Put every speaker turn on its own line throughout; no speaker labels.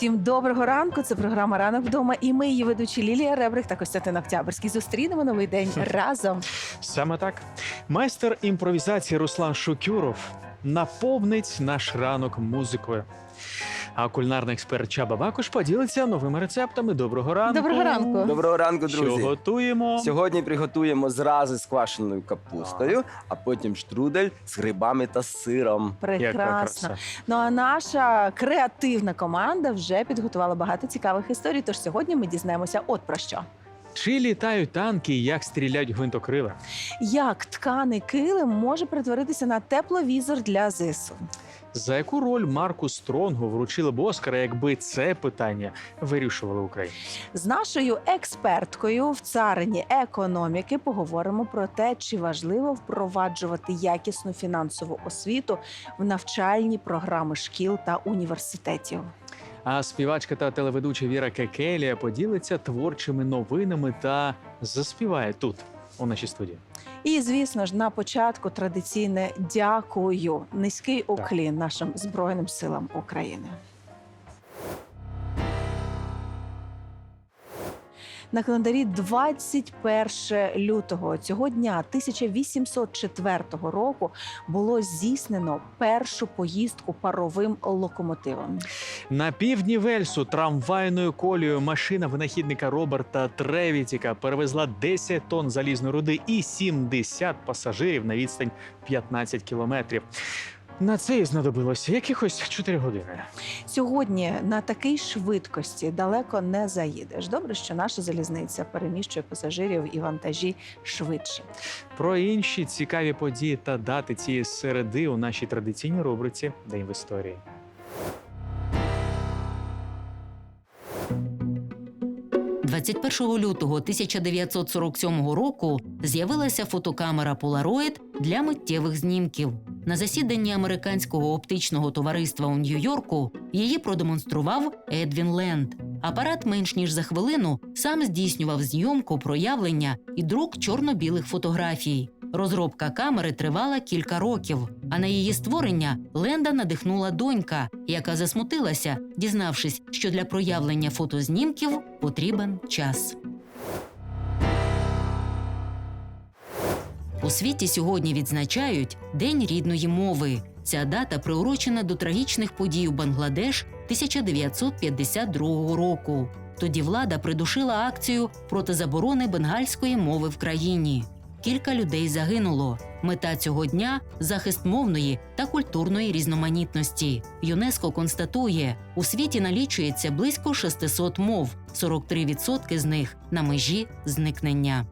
Всім доброго ранку. Це програма Ранок вдома. І ми, її ведучі Лілія Ребрих та Костянтин Октябрьський. Зустрінемо новий день разом.
Саме так. Майстер імпровізації Руслан Шукюров наповнить наш ранок музикою. А кулінарний експерт Чаба Бакуш поділиться новими рецептами. Доброго ранку.
Доброго ранку.
Доброго ранку,
Що
друзі.
готуємо?
Сьогодні приготуємо зрази з квашеною капустою, а потім штрудель з грибами та сиром.
Яка
Прекрасно.
краса.
Ну а наша креативна команда вже підготувала багато цікавих історій. Тож сьогодні ми дізнаємося от про що.
Чи літають танки, і як стріляють гвинтокрили?
Як тканий килим може перетворитися на тепловізор для ЗСУ?
За яку роль Марку Стронгу вручили б Оскара, якби це питання вирішували Україну?
З нашою експерткою в царині економіки поговоримо про те, чи важливо впроваджувати якісну фінансову освіту в навчальні програми шкіл та університетів.
А співачка та телеведуча Віра Кекелія поділиться творчими новинами та заспіває тут, у нашій студії.
І звісно ж, на початку традиційне дякую, низький уклін нашим збройним силам України. На календарі 21 лютого цього дня 1804 року було здійснено першу поїздку паровим локомотивом.
На півдні Вельсу трамвайною колією машина винахідника Роберта Тревітіка перевезла 10 тонн залізної руди і 70 пасажирів на відстань 15 кілометрів. На це і знадобилося якихось 4 години.
Сьогодні на такій швидкості далеко не заїдеш. Добре, що наша залізниця переміщує пасажирів і вантажі швидше.
Про інші цікаві події та дати цієї середи у нашій традиційній рубриці День в історії.
– 21 лютого 1947 року з'явилася фотокамера Polaroid для миттєвих знімків. На засіданні американського оптичного товариства у Нью-Йорку її продемонстрував Едвін Ленд. Апарат менш ніж за хвилину сам здійснював зйомку, проявлення і друк чорно-білих фотографій. Розробка камери тривала кілька років, а на її створення Ленда надихнула донька, яка засмутилася, дізнавшись, що для проявлення фотознімків потрібен час. У світі сьогодні відзначають День рідної мови. Ця дата приурочена до трагічних подій у Бангладеш 1952 року. Тоді влада придушила акцію проти заборони бенгальської мови в країні. Кілька людей загинуло. Мета цього дня захист мовної та культурної різноманітності. ЮНЕСКО констатує, у світі налічується близько 600 мов, 43% з них на межі зникнення.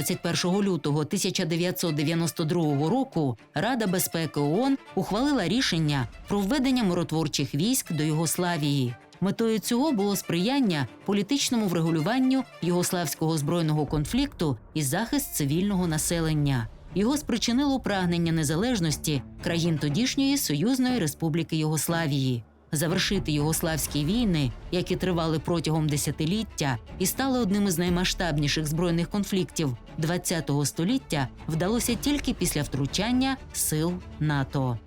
21 лютого 1992 року Рада безпеки ООН ухвалила рішення про введення миротворчих військ до Югославії. Метою цього було сприяння політичному врегулюванню югославського збройного конфлікту і захист цивільного населення. Його спричинило прагнення незалежності країн тодішньої союзної республіки Югославії. Завершити югославські війни, які тривали протягом десятиліття і стали одним із наймасштабніших збройних конфліктів ХХ століття, вдалося тільки після втручання сил НАТО.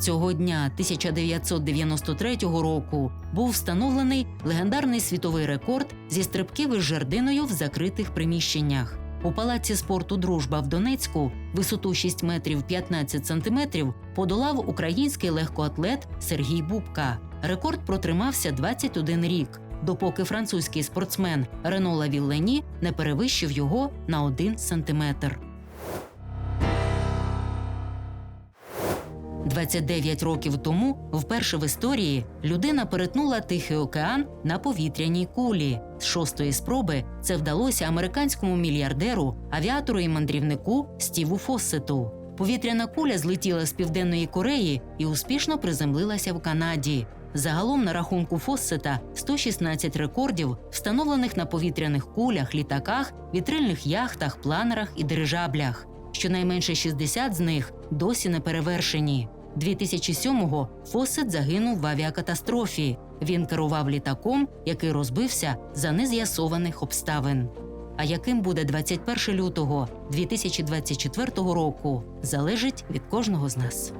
Цього дня 1993 року був встановлений легендарний світовий рекорд зі стрибків із жердиною в закритих приміщеннях. У палаці спорту Дружба в Донецьку висоту 6 метрів 15 сантиметрів подолав український легкоатлет Сергій Бубка. Рекорд протримався 21 рік, допоки французький спортсмен Рено Лавіллені не перевищив його на 1 сантиметр. 29 років тому, вперше в історії, людина перетнула Тихий океан на повітряній кулі. З шостої спроби це вдалося американському мільярдеру, авіатору і мандрівнику Стіву Фоссету. Повітряна куля злетіла з південної Кореї і успішно приземлилася в Канаді. Загалом на рахунку Фоссета 116 рекордів, встановлених на повітряних кулях, літаках, вітрильних яхтах, планерах і дирижаблях. Щонайменше 60 з них досі не перевершені. 2007-го Фосет загинув в авіакатастрофі. Він керував літаком, який розбився за нез'ясованих обставин. А яким буде 21 лютого 2024 року, залежить від кожного з нас.